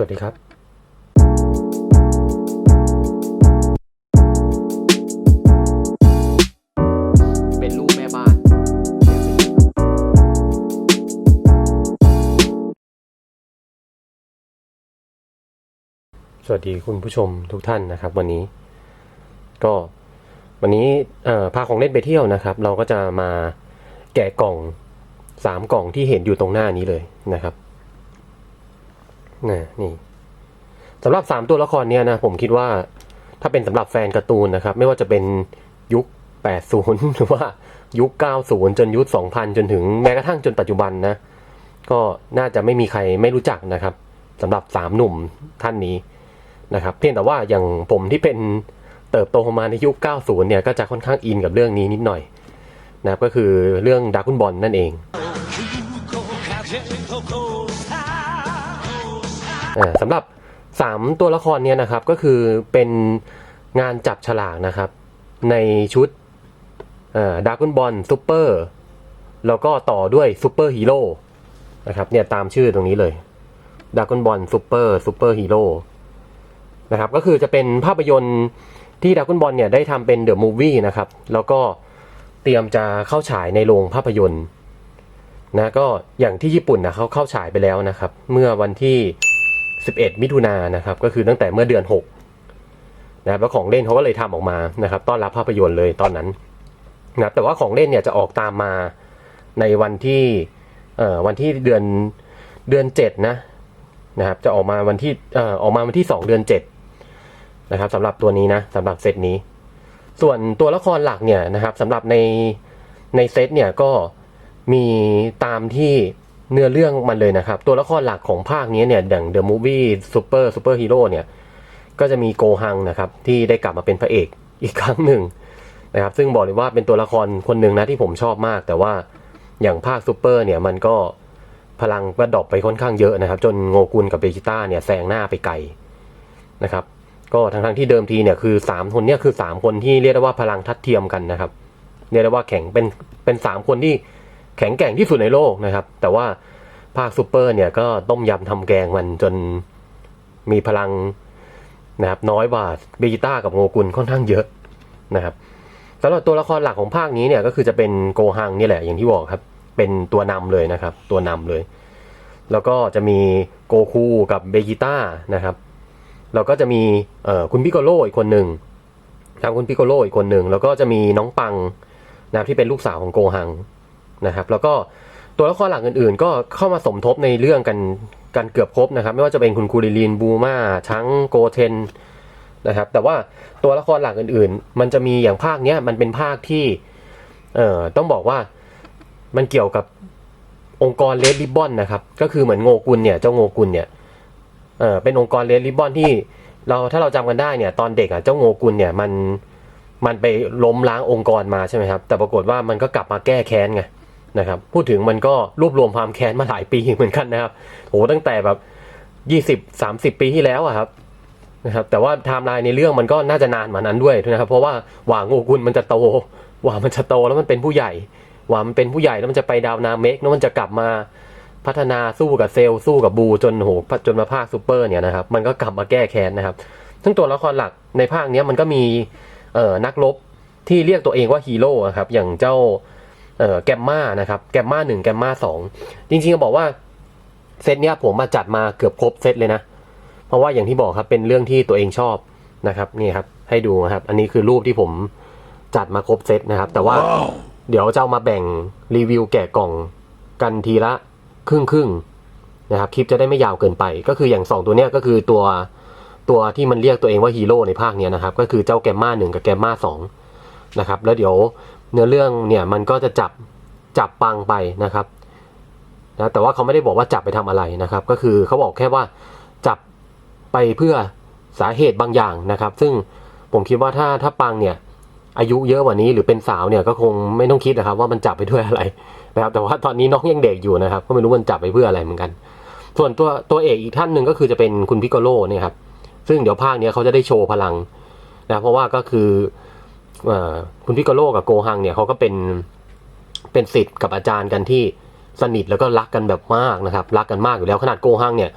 สวัสดีครับเป็นลูกแม่บ้านสวัสดีคุณผู้ชมทุกท่านนะครับ วันนี้ ก็วันนี้เอ่อพาของเล่นไปเที่ยวนะครับ เราก็จะมาแกะกล่องสามกล่องที่เห็นอยู่ตรงหน้านี้เลยนะครับ นะนี่สำหรับสามตัวละครเนี่ยนะผมคิดว่าถ้าเป็นสำหรับแฟนการ์ตูนนะครับ ไม่ว่าจะเป็นยุค 80 หรือว่ายุค 90 จนยุค 2000 จนถึงแม้กระทั่งจนปัจจุบันนะ ก็น่าจะไม่มีใครไม่รู้จักนะครับสำหรับสามหนุ่มท่านนี้นะครับ เพียงแต่ว่าอย่างผมที่เป็นเติบโตมาในยุค 90 เนี่ย ก็จะค่อนข้างอินกับเรื่องนี้นิดหน่อยนะครับก็คือเรื่องดาร์กุนบอลนั่นเอง สำหรับ 3 ตัวละครเนี่ยนะครับก็คือเป็นงานจับฉลากนะครับ ในชุดดากุนบอลซูเปอร์แล้วก็ต่อด้วยซูเปอร์ฮีโร่นะครับเนี่ยตามชื่อตรงนี้เลยดากุนบอลซูเปอร์ซูเปอร์ฮีโร่นะครับก็คือจะเป็นภาพยนตร์ที่ดากุนบอลเนี่ยได้ทำเป็นเดอะมูฟวี่นะครับแล้วก็เตรียมจะเข้าฉายในโรงภาพยนตร์นะก็อย่างที่ญี่ปุ่นนะเขาเข้าฉายไปแล้วนะครับ เมื่อวันที่ 11 มิถุนายนนะครับ ก็คือตั้งแต่เมื่อเดือน 6 นะครับแล้วของเล่นเขาก็เลยทำออกมานะครับ ต้อนรับภาพยนตร์เลยตอนนั้นนะครับแต่ว่าของเล่นเนี่ยจะออกตามมาในวันที่เอ่อวันที่เดือนเดือนเจ็ดนะนะครับ จะออกมาวันที่เอ่อออกมาวันที่สองเดือนเจ็ดนะครับสำหรับตัวนี้นะสำหรับเซตนี้ ส่วนตัวละครหลักเนี่ยนะครับสำหรับในในเซตเนี่ยก็มีตามที่ เนื้อเรื่องมันเลยนะครับ ตัวละครหลักของภาคนี้เนี่ยอย่าง The Movie Super Super Hero เนี่ย ก็จะมีโกฮังนะครับ ที่ได้กลับมาเป็นพระเอกอีกครั้งหนึ่งนะครับ ซึ่งบอกเลยว่าเป็นตัวละครคนหนึ่งนะที่ผมชอบมาก แต่ว่าอย่างภาคซูเปอร์เนี่ยมันก็พลังก็ดรอปไปค่อนข้างเยอะนะครับ จนโงกุลกับเบจิต้าเนี่ยแซงหน้าไปไกลนะครับ ก็ทั้งทั้งๆที่เดิมทีเนี่ยคือสามคนเนี่ยคือสามคนที่เรียกได้ว่าพลังทัดเทียมกันนะครับ เรียกได้ว่าแข่งเป็นเป็นสามคนที่ แข็งแกร่งที่สุดในโลกนะครับ แต่ว่าภาคซูเปอร์เนี่ยก็ต้มยำทำแกงมันจนมีพลังนะครับน้อยกว่าเบจิต้ากับโงกุลค่อนข้างเยอะนะครับสำหรับตัวละครหลักของภาคนี้เนี่ยก็คือจะเป็นโกฮังนี่แหละอย่างที่บอกครับ เป็นตัวนำเลยนะครับ ตัวนำเลย แล้วก็จะมีโกคูกับเบจิต้านะครับ แล้วก็จะมีคุณพิโกโลอีกคนหนึ่งครับคุณพิโกโลอีกคนหนึ่งแล้วก็จะมีน้องปังนะที่เป็นลูกสาวของโกฮัง นะครับ แล้วก็ตัวละครหลักอื่นๆ ก็เข้ามาสมทบในเรื่องกันกันเกือบครบนะครับ ไม่ว่าจะเป็นคุณคูริลินบูมาช้างโกเทนนะครับ แต่ว่าตัวละครหลักอื่นๆ มันจะมีอย่างภาคเนี้ยมันเป็นภาคที่เอ่อต้องบอกว่ามันเกี่ยวกับองค์กรเลดริบบอนนะครับ ก็คือเหมือนโงกุลเนี่ยเจ้าโงกุลเนี่ยเออเป็นองค์กรเลดริบบอนที่เราถ้าเราจำกันได้เนี่ยตอนเด็กอะเจ้าโงกุลเนี่ยมันมันไปล้มล้างองค์กรมาใช่ไหมครับ แต่ปรากฏว่ามันก็กลับมาแก้แค้นไง นะครับพูดถึงมันก็รวบรวมความแค้นมาหลายปีเหมือนกันนะครับโหตั้งแต่แบบยี่สิบสามสิบปีที่แล้วอะครับนะครับแต่ว่าไทม์ไลน์ในเรื่องมันก็น่าจะนานกว่านั้นด้วยนะครับเพราะว่าหว่าโงกุลมันจะโตหว่ามันจะโตแล้วมันเป็นผู้ใหญ่หว่ามันเป็นผู้ใหญ่แล้วมันจะไปดาวนาเมกแล้วมันจะกลับมาพัฒนาสู้กับเซลล์สู้กับบูจนโหจนมาภาคซูเปอร์เนี่ยนะครับมันก็กลับมาแก้แค้นนะครับซึ่งตัวละครหลักในภาคเนี้ยมันก็มีเอ่อนักรบที่เรียกตัวเองว่าฮีโร่ครับอย่างเจ้า เอ่อแกมมานะครับแกมมาหนึ่งแกมมาสองจริงๆก็บอกว่าเซตเนี้ยผมมาจัดมาเกือบครบเซตเลยนะ เพราะว่าอย่างที่บอกครับเป็นเรื่องที่ตัวเองชอบนะครับนี่ครับให้ดูนะครับ อันนี้คือรูปที่ผมจัดมาครบเซตนะครับ แต่ว่าเดี๋ยวจะเอามาแบ่งรีวิวแกะกล่องกันทีละครึ่งครึ่งๆนะครับคลิปจะได้ไม่ยาวเกินไป ก็คืออย่างสองตัวเนี้ยก็คือตัวตัวที่มันเรียกตัวเองว่าฮีโร่ในภาคเนี้ยนะครับ ก็คือเจ้าแกมมาหนึ่งกับแกมมาสองนะครับ แล้วเดี๋ยว เนื้อเรื่องเนี่ยมันก็จะจับจับปังไปนะครับนะแต่ว่าเขาไม่ได้บอกว่าจับไปทำอะไรนะครับ ก็คือเขาบอกแค่ว่าจับไปเพื่อสาเหตุบางอย่างนะครับ ซึ่งผมคิดว่าถ้าถ้าปังเนี่ยอายุเยอะกว่านี้หรือเป็นสาวเนี่ยก็คงไม่ต้องคิดนะครับ ว่ามันจับไปด้วยอะไรนะครับ แต่ว่าตอนนี้น้องยังเด็กอยู่นะครับ ก็ไม่รู้มันจับไปเพื่ออะไรเหมือนกัน ส่วนตัวตัวเอกอีกท่านหนึ่งก็คือจะเป็นคุณพิกโกโลเนี่ยครับซึ่งเดี๋ยวภาคเนี้ยเขาจะได้โชว์พลังนะเพราะว่าก็คือ คุณพิกโลกับโกฮังเนี่ยเขาก็เป็นเป็นสิทธิ์กับอาจารย์กันที่สนิทแล้วก็รักกันแบบมากนะครับ รักกันมากอยู่แล้วขนาดโกฮังเนี่ย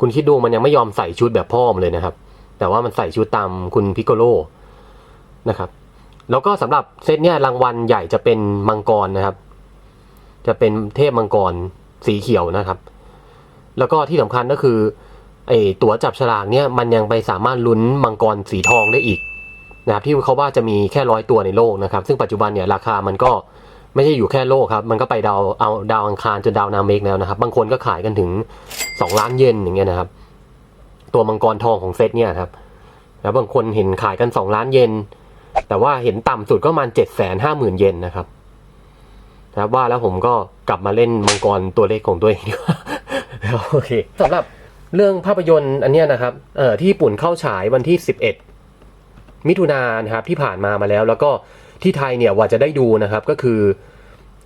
คุณคิดดูมันยังไม่ยอมใส่ชุดแบบพ่อมเลยนะครับ แต่ว่ามันใส่ชุดตามคุณพิกโกโลนะครับ แล้วก็สำหรับเซตเนี่ยรางวัลใหญ่จะเป็นมังกรนะครับ จะเป็นเทพมังกรสีเขียวนะครับ แล้วก็ที่สำคัญก็คือไอ้ตั๋วจับฉลากเนี่ยมันยังไปสามารถลุ้นมังกรสีทองได้อีก นะครับที่เขาว่าจะมีแค่ร้อยตัวในโลกนะครับ ซึ่งปัจจุบันเนี่ยราคามันก็ไม่ใช่อยู่แค่โลกครับ มันก็ไปดาวเอาดาวอังคารจนดาวนาเมกแล้วนะครับ บางคนก็ขายกันถึงสองล้านเยนอย่างเงี้ยนะครับ ตัวมังกรทองของเซตเนี่ยครับ แล้วบางคนเห็นขายกันสองล้านเยน แต่ว่าเห็นต่ำสุดก็มาณเจ็ดแสนห้าหมื่นเยนนะครับนะครับว่าแล้วผมก็กลับมาเล่นมังกรตัวเล็กของตัวเองดีกว่าโอเคสำหรับเรื่องภาพยนตร์อันเนี้ยนะครับ เอ่อที่ญี่ปุ่นเข้าฉายวันที่ 11 มิถุนายนะครับที่ผ่านมามาแล้ว แล้วก็ที่ไทยเนี่ยว่าจะได้ดูนะครับก็คือ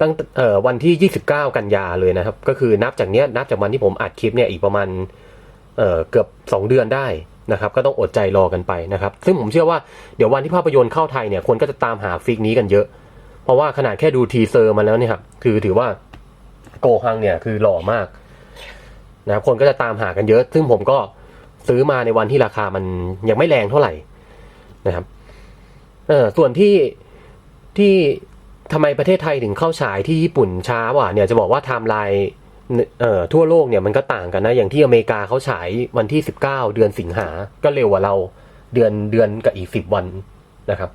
ตั้งเอ่อวันที่ 29 กันยาเลยนะครับ ก็คือนับจากเนี้ยนับจากวันที่ผมอัดคลิปเนี่ยอีกประมาณเอ่อเกือบ 2 เดือนได้นะครับ ก็ต้องอดใจรอกันไปนะครับ ซึ่งผมเชื่อว่าเดี๋ยววันที่ภาพยนตร์เข้าไทยเนี่ยคนก็จะตามหาฟิกนี้กันเยอะ เพราะว่าขนาดแค่ดูทีเซอร์มาแล้วเนี่ยครับคือถือว่าโกฮังเนี่ยคือหล่อมากนะครับคนก็จะตามหากันเยอะ ซึ่งผมก็ซื้อมาในวันที่ราคามันยังไม่แรงเท่าไหร่ นะครับเออส่วนที่ที่ทำไมประเทศไทยถึงเข้าฉายที่ญี่ปุ่นช้าว่าเนี่ยจะบอกว่าไทม์ไลน์เอ่อทั่วโลกเนี่ยมันก็ต่างกันนะ อย่างที่อเมริกาเขาฉายวันที่ 19 เดือนสิงหา ก็เร็วกว่าเราเดือนเดือนกับอีก 10 วันนะครับ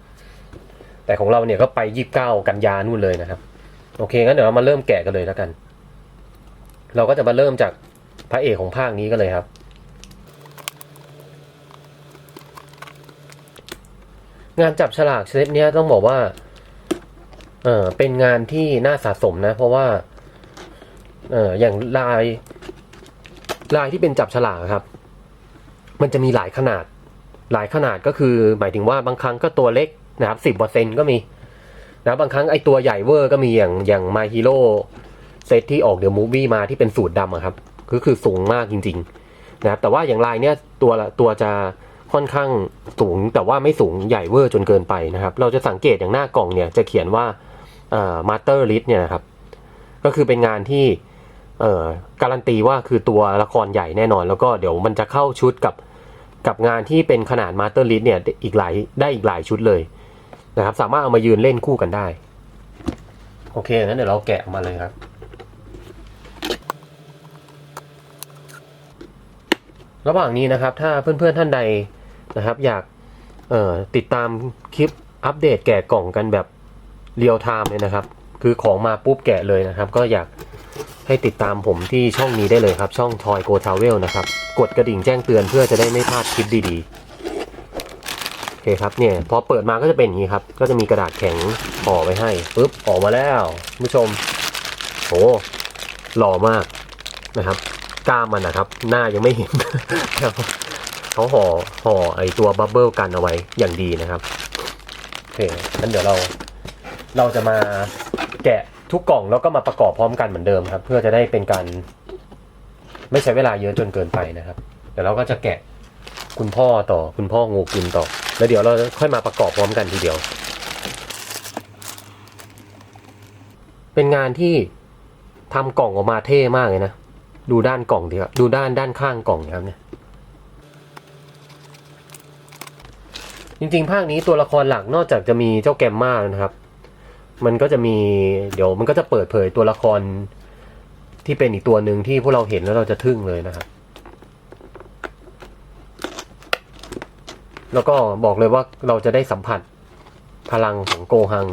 แต่ของเราเนี่ยก็ไป 29 กันยานู่นเลยนะครับ โอเคงั้นเดี๋ยวเรามาเริ่มแกะกันเลยแล้วกัน เราก็จะมาเริ่มจากพระเอกของภาคนี้ก็เลยครับ งานจับฉลากเซตเนี้ยต้องบอกว่า เออเป็นงานที่น่าสะสมนะ เพราะว่า เอออย่างลาย ลายที่เป็นจับฉลากครับ มันจะมีหลายขนาด หลายขนาดก็คือ หมายถึงว่าบางครั้งก็ตัวเล็กนะครับสิบเปอร์เซ็นก็มีนะบางครั้งไอตัวใหญ่เวอร์ก็มีอย่างอย่างมาฮีโร่เซตที่ออกเดอะมูฟวี่มาที่เป็นสูตรดำครับก็คือสูงมากจริง ๆ นะครับแต่ว่าอย่างลายเนี้ยตัวละตัวจะ ค่อนข้างสูงแต่ว่าไม่สูงใหญ่เวอร์จนเกินไปนะครับ เราจะสังเกตอย่างหน้ากล่องเนี่ยจะเขียนว่าเอ่อมาสเตอร์ลิสเนี่ยนะครับ ก็คือเป็นงานที่เอ่อการันตีว่าคือตัวละครใหญ่แน่นอน แล้วก็เดี๋ยวมันจะเข้าชุดกับกับงานที่เป็นขนาดมาสเตอร์ลิสเนี่ยอีกหลายได้อีกหลายชุดเลยนะครับ สามารถเอามายืนเล่นคู่กันได้ โอเคงั้นเดี๋ยวเราแกะออกมาเลยครับระหว่างนี้นะครับ ถ้าเพื่อนๆท่านใด นะครับ อยากติดตามคลิปอัปเดตแกะกล่องกันแบบเรียลไทม์เลยนะครับ คือของมาปุ๊บแกะเลยนะครับ ก็อยากให้ติดตามผมที่ช่องนี้ได้เลยครับ ช่อง Toy Go Travel นะครับ กดกระดิ่งแจ้งเตือนเพื่อจะได้ไม่พลาดคลิปดีๆโอเคครับเนี่ยพอเปิดมาก็จะเป็นอย่างนี้ครับ ก็จะมีกระดาษแข็งห่อไว้ให้ปุ๊บออกมาแล้วคุณผู้ชมโหหล่อมากนะครับกล้ามมันนะครับ หน้ายังไม่เห็น เขาห่อห่อไอตัวบับเบิลกันเอาไว้อย่างดีนะครับโอเคงั้นเดี๋ยวเราเราจะมาแกะทุกกล่องแล้วก็มาประกอบพร้อมกันเหมือนเดิมครับ เพื่อจะได้เป็นการ ไม่ใช้เวลาเยอะจนเกินไปนะครับ เดี๋ยวเราก็จะแกะคุณพ่อต่อคุณพ่องูกินต่อ แล้วเดี๋ยวเราค่อยมาประกอบพร้อมกันทีเดียว เป็นงานที่ทำกล่องออกมาเท่มากเลยนะ ดูด้านกล่องดีครับดูด้านด้านข้างกล่องนะครับเนี่ย จริงๆ ภาคนี้ตัวละครหลักนอกจากจะมีเจ้าแกมมานะครับ มันก็จะมีเดี๋ยวมันก็จะเปิดเผยตัวละครที่เป็นอีกตัวหนึ่งที่พวกเราเห็นแล้วเราจะทึ่งเลยนะครับ แล้วก็บอกเลยว่าเราจะได้สัมผัสพลังของโกฮัง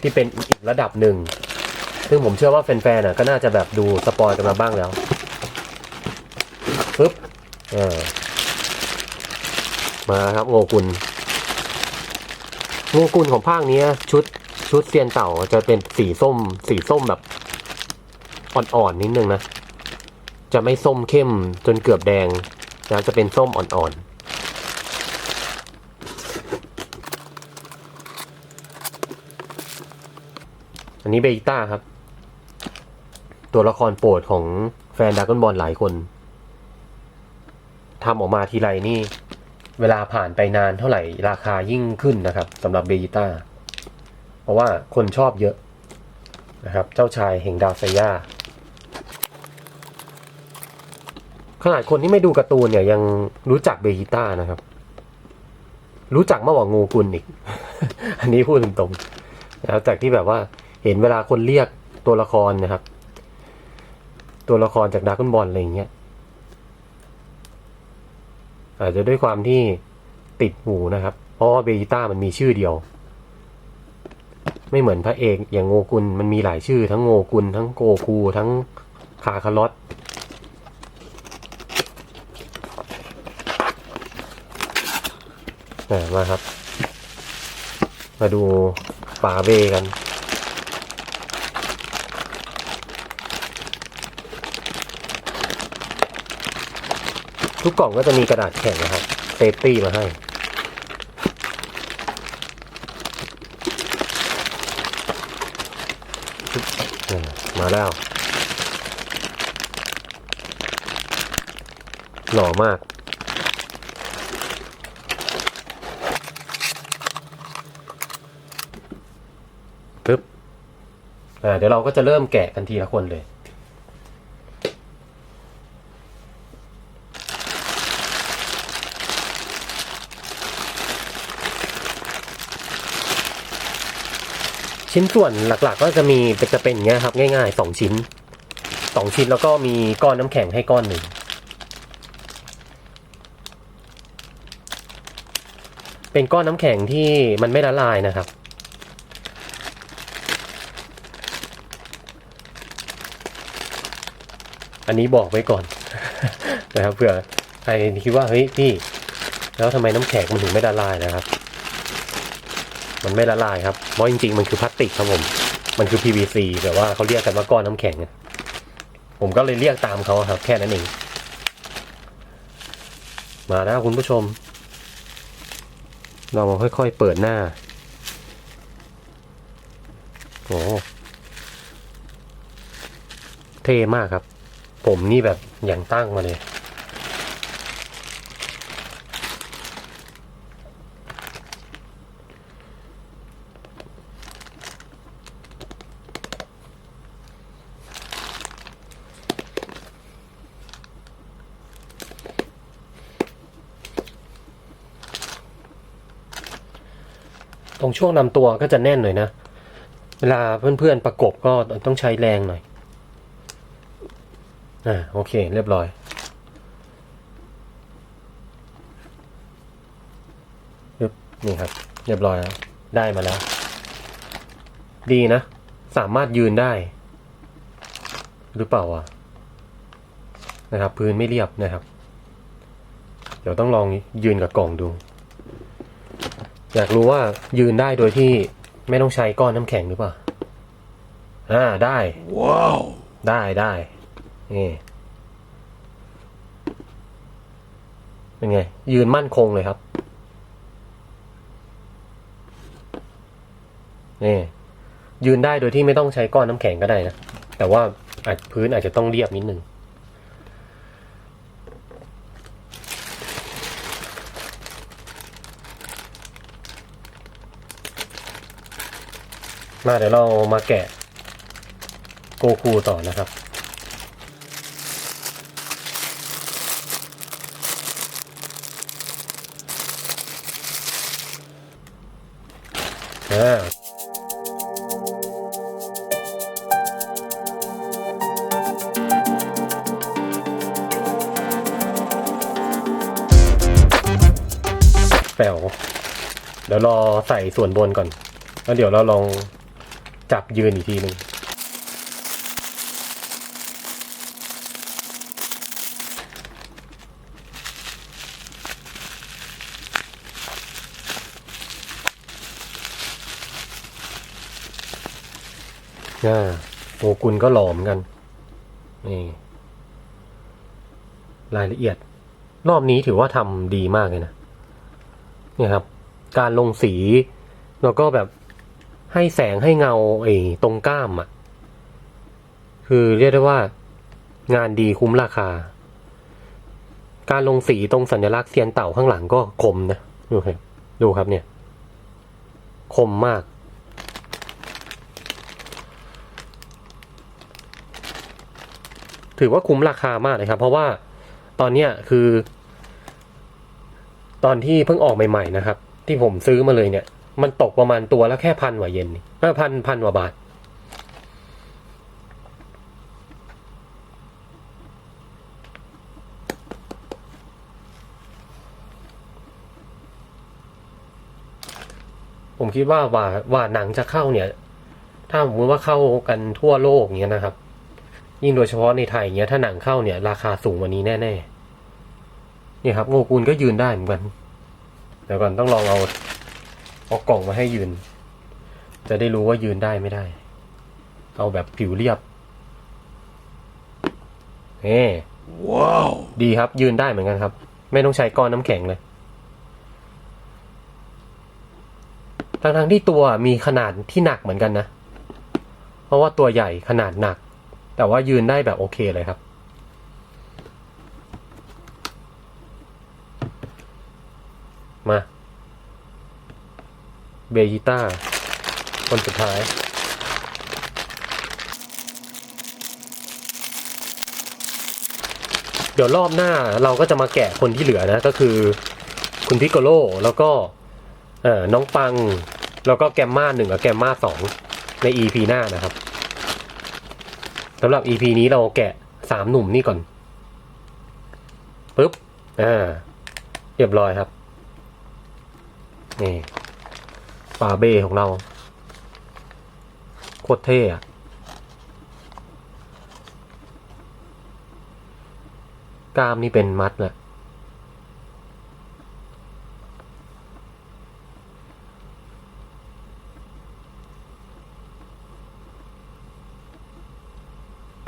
ที่เป็นอีกระดับหนึ่ง ซึ่งผมเชื่อว่าแฟนๆน่ะก็น่าจะแบบดูสปอยกันมาบ้างแล้วปึ๊บเออ มาครับโงกุลโงกุลของภาคนี้ชุดชุดเซียนเต่าจะเป็นสีส้ม สีส้มแบบอ่อนๆนิดนึงนะ จะไม่ส้มเข้มจนเกือบแดงนะจะเป็นส้มอ่อนๆอันนี้เบต้าครับ ตัวละครโปรดของแฟนดากอนบอลหลายคนทำออกมาทีไรนี่ เวลาผ่านไปนานเท่าไหร่ราคายิ่งขึ้นนะครับสำหรับเบต้าเพราะว่าคนชอบเยอะนะครับ เจ้าชายแห่งดาวไซย่าขนาดคนที่ไม่ดูการ์ตูนเนี่ยยังรู้จักเบจิต้านะครับ รู้จักมากกว่างูกุลอีก อันนี้พูดตรงๆนะครับจากที่แบบว่าเห็นเวลาคนเรียกตัวละครนะครับ ตัวละครจากดาร์กบอลอะไรอย่างเงี้ย อาจจะด้วยความที่ติดหูนะครับ เพราะว่าเบจิต้ามันมีชื่อเดียว ไม่เหมือนพระเอกอย่างโงกุลมันมีหลายชื่อ ทั้งโงกุลทั้งโกคูทั้งคาคารอตอ่มาครับ มาดูป่าเบกัน ทุกกล่องก็จะมีกระดาษแข็งนะครับเซฟตี้มาให้มาแล้ว หล่อมาก ปึ๊บ อ่า เดี๋ยวเราก็จะเริ่มแกะกันทีละคนเลย ชิ้นส่วนหลักๆ ก็จะมีจะเป็นอย่างเงี้ยครับง่ายๆสองชิ้นสองชิ้นแล้วก็มีก้อนน้ำแข็งให้ก้อนหนึ่งเป็นก้อนน้ำแข็งที่มันไม่ละลายนะครับ อันนี้บอกไว้ก่อน นะครับเผื่อใครคิดว่าเฮ้ยพี่ แล้วทำไมน้ำแข็งมันถึงไม่ละลายนะครับ มันไม่ละลายครับเพราะจริงๆ มันคือพลาสติกครับผม มันคือ PVC แต่ว่าเขาเรียกกันว่าก้อนน้ำแข็ง ผมก็เลยเรียกตามเขาครับ แค่นั้นเอง มาแล้วคุณผู้ชม เรามาค่อยๆเปิดหน้า โอ้เท่มากครับ ผมนี่แบบอย่างตั้งมาเลย ตรงช่วงนำตัวก็จะแน่นหน่อยนะ เวลาเพื่อนๆประกบก็ต้องใช้แรงหน่อย อ่าโอเคเรียบร้อย นี่ครับ เรียบร้อยแล้วได้มาแล้ว ดีนะ สามารถยืนได้ หรือเปล่าวะนะครับ พื้นไม่เรียบนะครับ เดี๋ยวต้องลองยืนกับกล่องดู อยากรู้ว่ายืนได้โดยที่ไม่ต้องใช้ก้อนน้ำแข็งหรือเปล่า อ่าได้ ว้าว ได้ได้นี่เป็นไง ยืนมั่นคงเลยครับ นี่ ยืนได้โดยที่ไม่ต้องใช้ก้อนน้ำแข็งก็ได้นะ แต่ว่าอาจพื้นอาจจะต้องเรียบนิดนึง มาเดี๋ยวเรามาแกะโกคูต่อนะครับอ่าแป๋วเดี๋ยวรอใส่ส่วนบนก่อน แล้วเดี๋ยวเราลอง จับยืนอีกทีหนึ่งอ่าโอกุลก็หล่อมกัน นี่ รายละเอียด รอบนี้ถือว่าทำดีมากเลยนะ เนี่ยครับ การลงสี แล้วก็แบบ ให้แสงให้เงาไอ้ตรงกล้ามอะ่ะ คือเรียกได้ว่า งานดีคุ้มราคา การลงสีตรงสัญลักษณ์เซียนเต่าข้างหลังก็คมนะดูครับดูครับเนี่ย คมมาก ถือว่าคุ้มราคามากเลยครับ เพราะว่าตอนเนี้ยคือ ตอนที่เพิ่งออกใหม่ ๆ นะครับ ที่ผมซื้อมาเลยเนี่ย มันตกประมาณตัวละแค่พันกว่าเยนนี่เออพันพันกว่าบาท ผมคิดว่าว่าว่าหนังจะเข้าเนี่ย ถ้าสมมติว่าเข้ากันทั่วโลกเงี้ยนะครับ ยิ่งโดยเฉพาะในไทยเงี้ยถ้าหนังเข้าเนี่ย ราคาสูงกว่านี้แน่ๆเนี่ยครับโงกุลก็ยืนได้เหมือนกันเดี๋ยวก่อนต้องลองเอา เอากล่องมาให้ยืน จะได้รู้ว่ายืนได้ไม่ได้ เอาแบบผิวเรียบเฮ้ว้าว ดีครับยืนได้เหมือนกันครับ ไม่ต้องใช้ก้อนน้ำแข็งเลยทั้งๆที่ตัวมีขนาดที่หนักเหมือนกันนะ เพราะว่าตัวใหญ่ขนาดหนัก แต่ว่ายืนได้แบบโอเคเลยครับ มา เบยิต้าคนสุดท้าย เดี๋ยวรอบหน้าเราก็จะมาแกะคนที่เหลือนะ ก็คือคุณพิกโกโลแล้วก็เอ่อน้องปัง แล้วก็แกมมาหนึ่งกับแกมมาสองใน EP หน้านะครับสำหรับ EP นี้เราแกะสามหนุ่มนี่ก่อนปึ๊บอ่าเรียบร้อยครับนี่ ปาเบ้ของเรา โคตรเท่อะกล้ามนี่เป็นมัดแหละ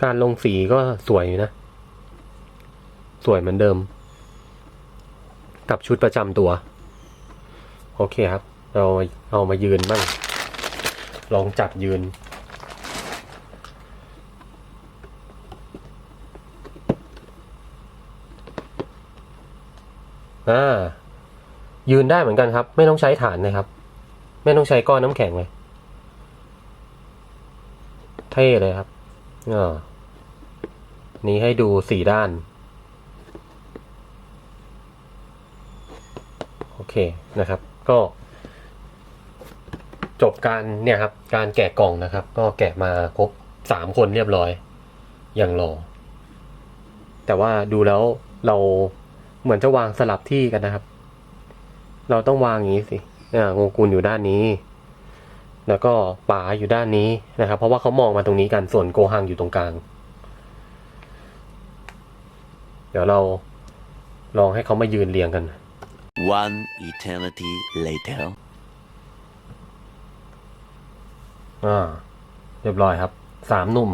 การลงสีก็สวยอยู่นะ สวยเหมือนเดิม กับชุดประจำตัว โอเคครับ เราเอามายืนบ้าง ลองจับยืน อ่า ยืนได้เหมือนกันครับ ไม่ต้องใช้ฐานนะครับ ไม่ต้องใช้ก้อนน้ำแข็งเลย เท่เลยครับอ่านี้ให้ดูสี่ด้าน โอเคนะครับ ก็ จบการเนี่ยครับการแกะกล่องนะครับ ก็แกะมาครบสามคนเรียบร้อย อย่างหลอแต่ว่าดูแล้วเราเหมือนจะวางสลับที่กันนะครับ เราต้องวางอย่างนี้สิอ่างูกุลอยู่ด้านนี้ แล้วก็ป๋าอยู่ด้านนี้นะครับ เพราะว่าเขามองมาตรงนี้กันส่วนโกหังอยู่ตรงกลาง เดี๋ยวเราลองให้เขามายืนเรียงกัน One eternity later. อ่าเรียบร้อยครับ สามหนุ่ม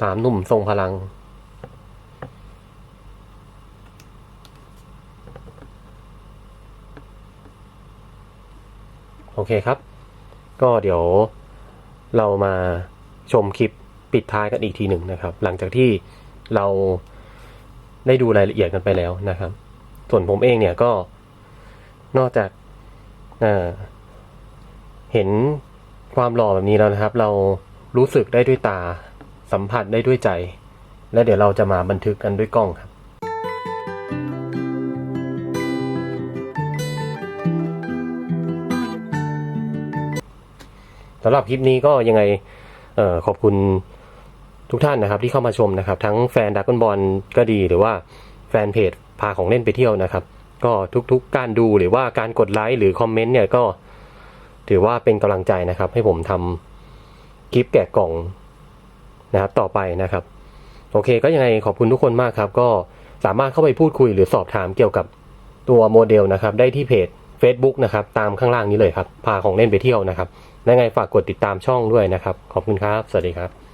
สามหนุ่มทรงพลัง โอเคครับ ก็เดี๋ยวเรามาชมคลิปปิดท้ายกันอีกทีหนึ่งนะครับ หลังจากที่เราได้ดูรายละเอียดกันไปแล้วนะครับ ส่วนผมเองเนี่ยก็นอกจากอ่อ เห็นความหล่อแบบนี้แล้วนะครับ เรารู้สึกได้ด้วยตาสัมผัสได้ด้วยใจ และเดี๋ยวเราจะมาบันทึกกันด้วยกล้องครับสำหรับคลิปนี้ก็ยังไงเออขอบคุณทุกท่านนะครับ ที่เข้ามาชมนะครับ ทั้งแฟนดักกอนบอลก็ดีหรือว่าแฟนเพจพาของเล่นไปเที่ยวนะครับ ก็ทุกๆการดูหรือว่าการกดไลค์หรือคอมเมนต์เนี่ยก็ ถือว่าเป็นกำลังใจนะครับ ให้ผมทำคลิปแกะกล่องนะครับ ต่อไปนะครับ โอเค ก็ยังไงขอบคุณทุกคนมากครับ ก็สามารถเข้าไปพูดคุยหรือสอบถามเกี่ยวกับตัวโมเดลนะครับ ได้ที่เพจ Facebook นะครับ ตามข้างล่างนี้เลยครับ พาของเล่นไปเที่ยวนะครับและไงฝากกดติดตามช่องด้วยนะครับ ขอบคุณครับ สวัสดีครับ